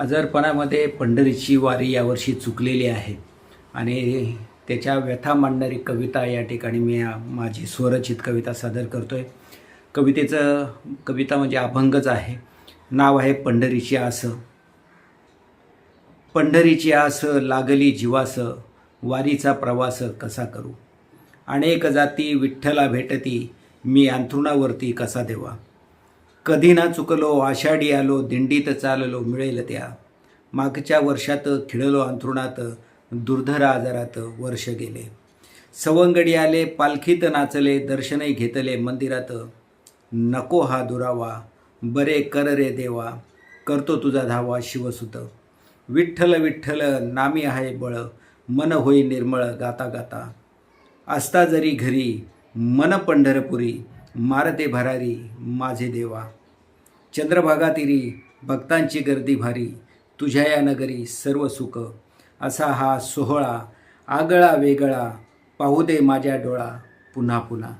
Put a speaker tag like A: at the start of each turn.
A: आजारपणामध्ये पंढरीची वारी यावर्षी चुकलेली आहे. आणि त्याच्या व्यथा मांडणारी कविता या ठिकाणी मी माझी स्वरचित कविता सादर करतो आहे कवितेचं कविता म्हणजे अभंगच आहे. नाव आहे पंढरीची आस. पंढरीची आस लागली जीवास वारीचा प्रवास कसा करू? अनेक जाती विठ्ठला भेटती मी अंथरुणावरती कसा देवा? कधी ना चुकलो आषाढी आलो दिंडीत चाललो मिळेल त्या. मागच्या वर्षात खिळलो अंथरुणात दुर्धर आजारात वर्ष गेले. सवंगडी आले पालखीत नाचले दर्शनही घेतले मंदिरात. नको हा दुरावा बरे कर रे देवा करतो तुझा धावा शिवसुत. विठ्ठल विठ्ठल नामी आहे बळ मन होई निर्मळ गाता गाता असता जरी घरी मन पंढरपुरी मारते भरारी माझे देवा. चंद्रभागा तिरी भक्तांची गर्दी भारी तुझ्या या नगरी सर्व सुख. असा हा सोहळा आगळा वेगळा पाहू दे माझ्या डोळा पुन्हा पुन्हा.